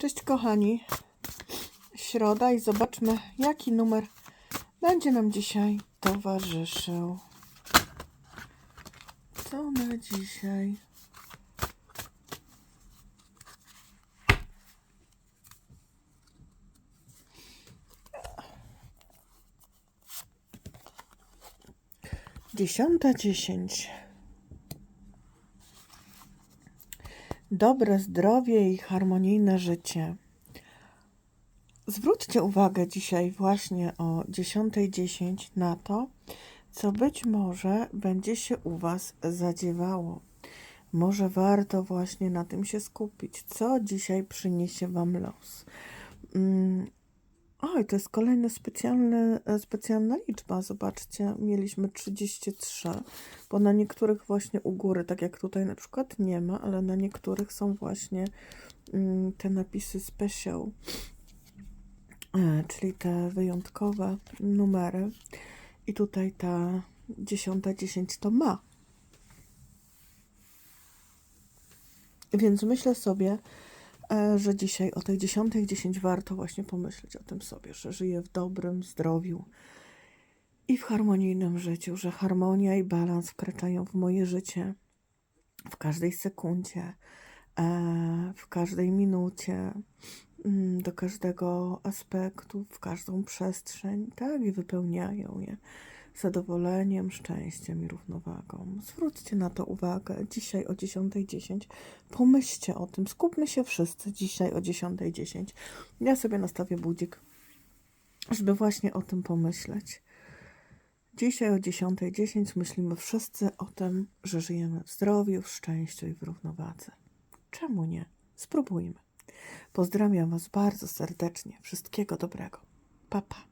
Cześć kochani. Środa i zobaczmy, jaki numer będzie nam dzisiaj towarzyszył. Co na dzisiaj? Dziesiąta dziesięć. Dobre zdrowie i harmonijne życie. Zwróćcie uwagę dzisiaj właśnie o 10.10 na to, co być może będzie się u Was zadziewało. Może warto właśnie na tym się skupić, co dzisiaj przyniesie Wam los. Oj, to jest kolejna specjalny, e, specjalna liczba. Zobaczcie, mieliśmy 33, bo na niektórych właśnie u góry, tak jak tutaj na przykład nie ma, ale na niektórych są właśnie mm, te napisy special, e, czyli te wyjątkowe numery. I tutaj ta dziesiąta dziesięć to ma. Więc myślę sobie, że dzisiaj o tej 10.10 warto właśnie pomyśleć o tym sobie, że żyję w dobrym zdrowiu i w harmonijnym życiu, że harmonia i balans wkraczają w moje życie w każdej sekundzie, e, w każdej minucie, mm, do każdego aspektu, w każdą przestrzeń, tak, i wypełniają je zadowoleniem, szczęściem i równowagą. Zwróćcie na to uwagę. Dzisiaj o 10.10 pomyślcie o tym. Skupmy się wszyscy dzisiaj o 10.10. Ja sobie nastawię budzik, żeby właśnie o tym pomyśleć. Dzisiaj o 10.10 myślimy wszyscy o tym, że żyjemy w zdrowiu, w szczęściu i w równowadze. Czemu nie? Spróbujmy. Pozdrawiam Was bardzo serdecznie. Wszystkiego dobrego. Pa, pa.